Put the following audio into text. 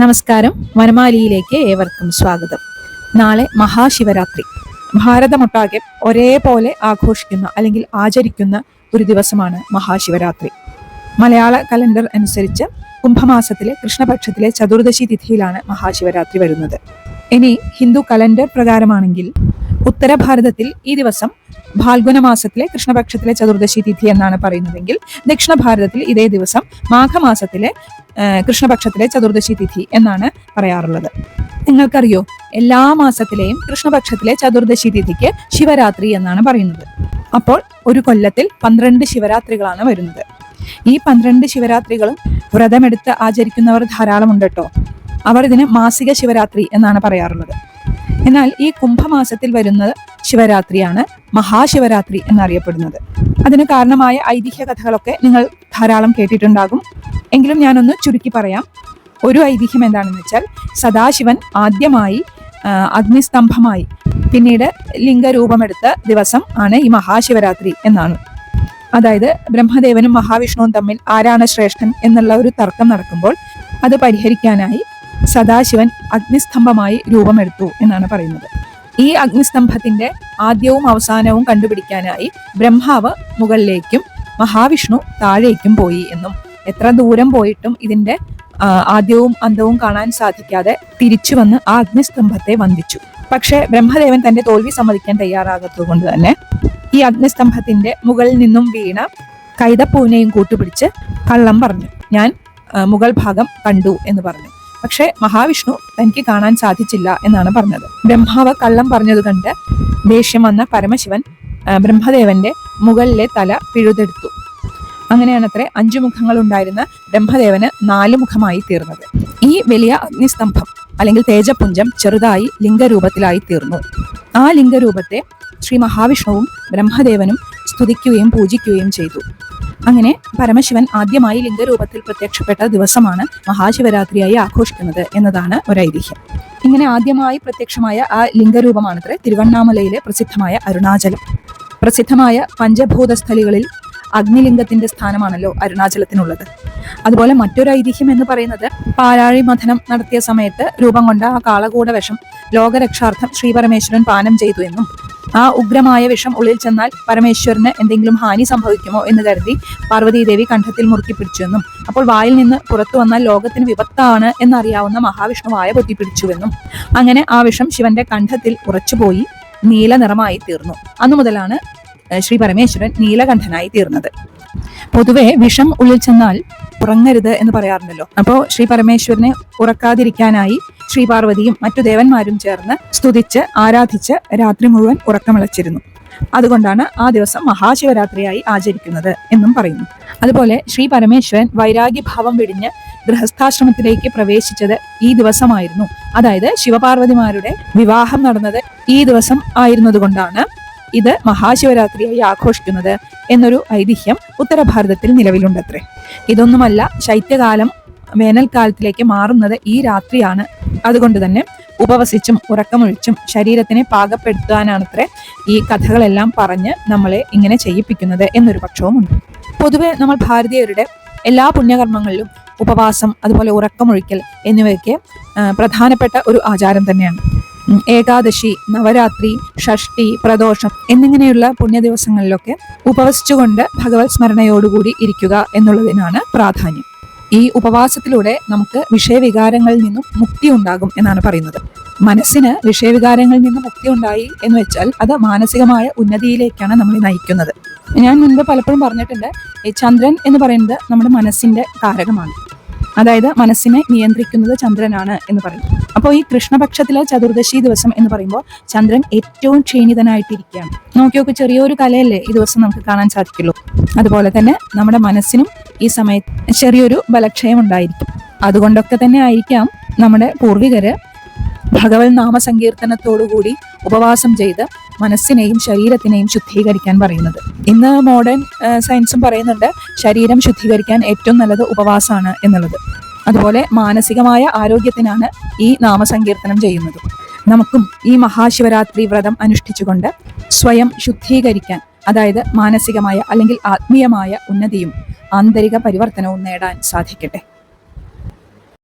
നമസ്കാരം. വനമാലിയിലേക്ക് ഏവർക്കും സ്വാഗതം. നാളെ മഹാശിവരാത്രി. ഭാരതമൊട്ടാകെ ഒരേപോലെ ആഘോഷിക്കുന്ന അല്ലെങ്കിൽ ആചരിക്കുന്ന ഒരു ദിവസമാണ് മഹാശിവരാത്രി. മലയാള കലണ്ടർ അനുസരിച്ച് കുംഭമാസത്തിലെ കൃഷ്ണപക്ഷത്തിലെ ചതുർദശി തിഥിയിലാണ് മഹാശിവരാത്രി വരുന്നത്. ഇനി ഹിന്ദു കലണ്ടർ പ്രകാരമാണെങ്കിൽ ഉത്തര ഭാരതത്തിൽ ഈ ദിവസം ഫാൽഗുന മാസത്തിലെ കൃഷ്ണപക്ഷത്തിലെ ചതുർദശി തിഥി എന്നാണ് പറയുന്നതെങ്കിൽ ദക്ഷിണ ഭാരതത്തിൽ ഇതേ ദിവസം മാഘമാസത്തിലെ കൃഷ്ണപക്ഷത്തിലെ ചതുർദശി തിഥി എന്നാണ് പറയാറുള്ളത്. നിങ്ങൾക്കറിയോ എല്ലാ മാസത്തിലെയും കൃഷ്ണപക്ഷത്തിലെ ചതുർദശി തിഥിക്ക് ശിവരാത്രി എന്നാണ് പറയുന്നത്. അപ്പോൾ ഒരു കൊല്ലത്തിൽ പന്ത്രണ്ട് ശിവരാത്രികളാണ് വരുന്നത്. ഈ പന്ത്രണ്ട് ശിവരാത്രികളും വ്രതമെടുത്ത് ആചരിക്കുന്നവർ ധാരാളമുണ്ട് കേട്ടോ അവർ ഇതിന് മാസിക ശിവരാത്രി എന്നാണ് പറയാറുള്ളത്. എന്നാൽ ഈ കുംഭമാസത്തിൽ വരുന്ന ശിവരാത്രിയാണ് മഹാശിവരാത്രി എന്നറിയപ്പെടുന്നത്. അതിന് കാരണമായ ഐതിഹ്യ കഥകളൊക്കെ നിങ്ങൾ ധാരാളം കേട്ടിട്ടുണ്ടാകും. എങ്കിലും ഞാനൊന്ന് ചുരുക്കി പറയാം. ഒരു ഐതിഹ്യം എന്താണെന്ന് വെച്ചാൽ സദാശിവൻ ആദ്യമായി അഗ്നിസ്തംഭമായി പിന്നീട് ലിംഗരൂപമെടുത്ത ദിവസം ആണ് ഈ മഹാശിവരാത്രി എന്നാണ്. അതായത് ബ്രഹ്മദേവനും മഹാവിഷ്ണുവും തമ്മിൽ ആരാണ് ശ്രേഷ്ഠൻ എന്നുള്ള ഒരു തർക്കം നടക്കുമ്പോൾ അത് പരിഹരിക്കാനായി സദാശിവൻ അഗ്നിസ്തംഭമായി രൂപമെടുത്തു എന്നാണ് പറയുന്നത്. ഈ അഗ്നിസ്തംഭത്തിന്റെ ആദ്യവും അവസാനവും കണ്ടുപിടിക്കാനായി ബ്രഹ്മാവ് മുകളിലേക്കും മഹാവിഷ്ണു താഴേക്കും പോയി എന്നും എത്ര ദൂരം പോയിട്ടും ഇതിന്റെ ആദ്യവും അന്തവും കാണാൻ സാധിക്കാതെ തിരിച്ചു വന്ന് ആ അഗ്നിസ്തംഭത്തെ വന്ദിച്ചു. പക്ഷേ ബ്രഹ്മദേവൻ തന്റെ തോൽവി സമ്മതിക്കാൻ തയ്യാറാകാത്തതുകൊണ്ട് തന്നെ ഈ അഗ്നിസ്തംഭത്തിന്റെ മുകളിൽ നിന്നും വീണ കൈതപ്പൂവിനെയും കൂട്ടുപിടിച്ച് കള്ളം പറഞ്ഞു. ഞാൻ മുഗൾ ഭാഗം കണ്ടു എന്ന് പറഞ്ഞു. പക്ഷേ മഹാവിഷ്ണു തനിക്ക് കാണാൻ സാധിച്ചില്ല എന്നാണ് പറഞ്ഞത്. ബ്രഹ്മാവ് കള്ളം പറഞ്ഞത് കണ്ട് ദേഷ്യം വന്ന പരമശിവൻ ബ്രഹ്മദേവന്റെ മുകളിലെ തല പിഴുതെടുത്തു. അങ്ങനെയാണത്രേ അഞ്ചു മുഖങ്ങൾ ഉണ്ടായിരുന്ന ബ്രഹ്മദേവന് നാല് മുഖമായി തീർന്നത്. ഈ വലിയ അഗ്നിസ്തംഭം അല്ലെങ്കിൽ തേജപുഞ്ചം ചെറുതായി ലിംഗരൂപത്തിലായി തീർന്നു. ആ ലിംഗരൂപത്തെ ശ്രീ മഹാവിഷ്ണുവും ബ്രഹ്മദേവനും സ്തുതിക്കുകയും പൂജിക്കുകയും ചെയ്തു. അങ്ങനെ പരമശിവൻ ആദ്യമായി ലിംഗരൂപത്തിൽ പ്രത്യക്ഷപ്പെട്ട ദിവസമാണ് മഹാശിവരാത്രിയായി ആഘോഷിക്കുന്നത് എന്നതാണ് ഒരു ഐതിഹ്യം ഇങ്ങനെ ആദ്യമായി പ്രത്യക്ഷമായ ആ ലിംഗരൂപമാണത്രേ തിരുവണ്ണാമലയിലെ പ്രസിദ്ധമായ അരുണാചലം. പ്രസിദ്ധമായ പഞ്ചഭൂതസ്ഥലികളിൽ അഗ്നിലിംഗത്തിന്റെ സ്ഥാനമാണല്ലോ അരുണാചലത്തിനുള്ളത്. അതുപോലെ മറ്റൊരു ഐതിഹ്യം എന്ന് പറയുന്നത് പാലാഴി മഥനം നടത്തിയ സമയത്ത് രൂപം കൊണ്ട ആ കാളകൂട വിഷം ലോകരക്ഷാർത്ഥം ശ്രീപരമേശ്വരൻ പാനം ചെയ്തു എന്നും ആ ഉഗ്രമായ വിഷം ഉള്ളിൽ ചെന്നാൽ പരമേശ്വരന് എന്തെങ്കിലും ഹാനി സംഭവിക്കുമോ എന്ന് കരുതി പാർവതീദേവി കണ്ഠത്തിൽ മുറുക്കി പിടിച്ചുവെന്നും അപ്പോൾ വായിൽ നിന്ന് പുറത്തു വന്നാൽ ലോകത്തിന് വിപത്താണ് എന്നറിയാവുന്ന മഹാവിഷ്ണുവായ പൊത്തിപ്പിടിച്ചുവെന്നും അങ്ങനെ ആ വിഷം ശിവന്റെ കണ്ഠത്തിൽ ഉറച്ചുപോയി നീല നിറമായി തീർന്നു അന്നു മുതലാണ് ശ്രീ പരമേശ്വരൻ നീലകണ്ഠനായി തീർന്നത്. പൊതുവെ വിഷം ഉള്ളിൽ ചെന്നാൽ ഉറങ്ങരുത് എന്ന് പറയാറുണ്ടല്ലോ. അപ്പോൾ ശ്രീ പരമേശ്വരനെ ഉറക്കാതിരിക്കാനായി ശ്രീ പാർവതിയും മറ്റു ദേവന്മാരും ചേർന്ന് സ്തുതിച്ച് ആരാധിച്ച് രാത്രി മുഴുവൻ ഉറക്കമിളച്ചിരുന്നു. അതുകൊണ്ടാണ് ആ ദിവസം മഹാശിവരാത്രിയായി ആചരിക്കുന്നത് എന്നും പറയുന്നു. അതുപോലെ ശ്രീ പരമേശ്വരൻ വൈരാഗ്യഭാവം വെടിഞ്ഞ് ഗൃഹസ്ഥാശ്രമത്തിലേക്ക് പ്രവേശിച്ചത് ഈ ദിവസമായിരുന്നു. അതായത് ശിവപാർവതിമാരുടെ വിവാഹം നടന്നത് ഈ ദിവസം ആയിരുന്നതുകൊണ്ടാണ് ഇത് മഹാശിവരാത്രിയായി ആഘോഷിക്കുന്നത് എന്നൊരു ഐതിഹ്യം ഉത്തര ഭാരതത്തിൽ നിലവിലുണ്ടത്രേ. ഇതൊന്നുമല്ല ശൈത്യകാലം വേനൽക്കാലത്തിലേക്ക് മാറുന്നത് ഈ രാത്രിയാണ്. അതുകൊണ്ട് തന്നെ ഉപവസിച്ചും ഉറക്കമൊഴിച്ചും ശരീരത്തിനെ പാകപ്പെടുത്താനാണത്രേ ഈ കഥകളെല്ലാം പറഞ്ഞ് നമ്മളെ ഇങ്ങനെ ചെയ്യിപ്പിക്കുന്നത് എന്നൊരു പക്ഷവുമുണ്ട്. പൊതുവെ നമ്മൾ ഭാരതീയരുടെ എല്ലാ പുണ്യകർമ്മങ്ങളിലും ഉപവാസം അതുപോലെ ഉറക്കമൊഴിക്കൽ എന്നിവയൊക്കെ പ്രധാനപ്പെട്ട ഒരു ആചാരം തന്നെയാണ്. ഏകാദശി നവരാത്രി ഷഷ്ടി പ്രദോഷം എന്നിങ്ങനെയുള്ള പുണ്യ ദിവസങ്ങളിലൊക്കെ ഉപവസിച്ചുകൊണ്ട് ഭഗവത് സ്മരണയോടുകൂടി ഇരിക്കുക എന്നുള്ളതിനാണ് പ്രാധാന്യം. ഈ ഉപവാസത്തിലൂടെ നമുക്ക് വിഷയവികാരങ്ങളിൽ നിന്നും മുക്തി ഉണ്ടാകും എന്നാണ് പറയുന്നത്. മനസ്സിന് വിഷയവികാരങ്ങളിൽ നിന്നും മുക്തി ഉണ്ടായി എന്ന് വെച്ചാൽ അത് മാനസികമായ ഉന്നതിയിലേക്കാണ് നമ്മളെ നയിക്കുന്നത്. ഞാൻ മുൻപ് പലപ്പോഴും പറഞ്ഞിട്ടുണ്ട് ഈ ചന്ദ്രൻ എന്ന് പറയുന്നത് നമ്മുടെ മനസ്സിന്റെ കാരകമാണ്. അതായത് മനസ്സിനെ നിയന്ത്രിക്കുന്നത് ചന്ദ്രനാണ് എന്ന് പറയും അപ്പോൾ ഈ കൃഷ്ണപക്ഷത്തിലെ ചതുർദശി ദിവസം എന്ന് പറയുമ്പോൾ ചന്ദ്രൻ ഏറ്റവും ക്ഷീണിതനായിട്ടിരിക്കുകയാണ്. നോക്കി നോക്കി ചെറിയൊരു കലയല്ലേ ഈ ദിവസം നമുക്ക് കാണാൻ സാധിക്കുള്ളൂ. അതുപോലെ തന്നെ നമ്മുടെ മനസ്സിനും ഈ സമയത്ത് ചെറിയൊരു ബലക്ഷയം ഉണ്ടായിരിക്കും. അതുകൊണ്ടൊക്കെ തന്നെ ആയിരിക്കാം നമ്മുടെ പൂർവികര് ഭഗവത് നാമസങ്കീർത്തനത്തോടുകൂടി ഉപവാസം ചെയ്ത് മനസ്സിനെയും ശരീരത്തിനെയും ശുദ്ധീകരിക്കാൻ പറയുന്നത്. ഇന്ന് മോഡേൺ സയൻസും പറയുന്നുണ്ട് ശരീരം ശുദ്ധീകരിക്കാൻ ഏറ്റവും നല്ലത് ഉപവാസമാണ് എന്നുള്ളത്. അതുപോലെ മാനസികമായ ആരോഗ്യത്തിനാണ് ഈ നാമസങ്കീർത്തനം ചെയ്യുന്നത്. നമുക്കും ഈ മഹാശിവരാത്രി വ്രതം അനുഷ്ഠിച്ചുകൊണ്ട് സ്വയം ശുദ്ധീകരിക്കാൻ അതായത് മാനസികമായ അല്ലെങ്കിൽ ആത്മീയമായ ഉന്നതിയും ആന്തരിക പരിവർത്തനവും നേടാൻ സാധിക്കട്ടെ.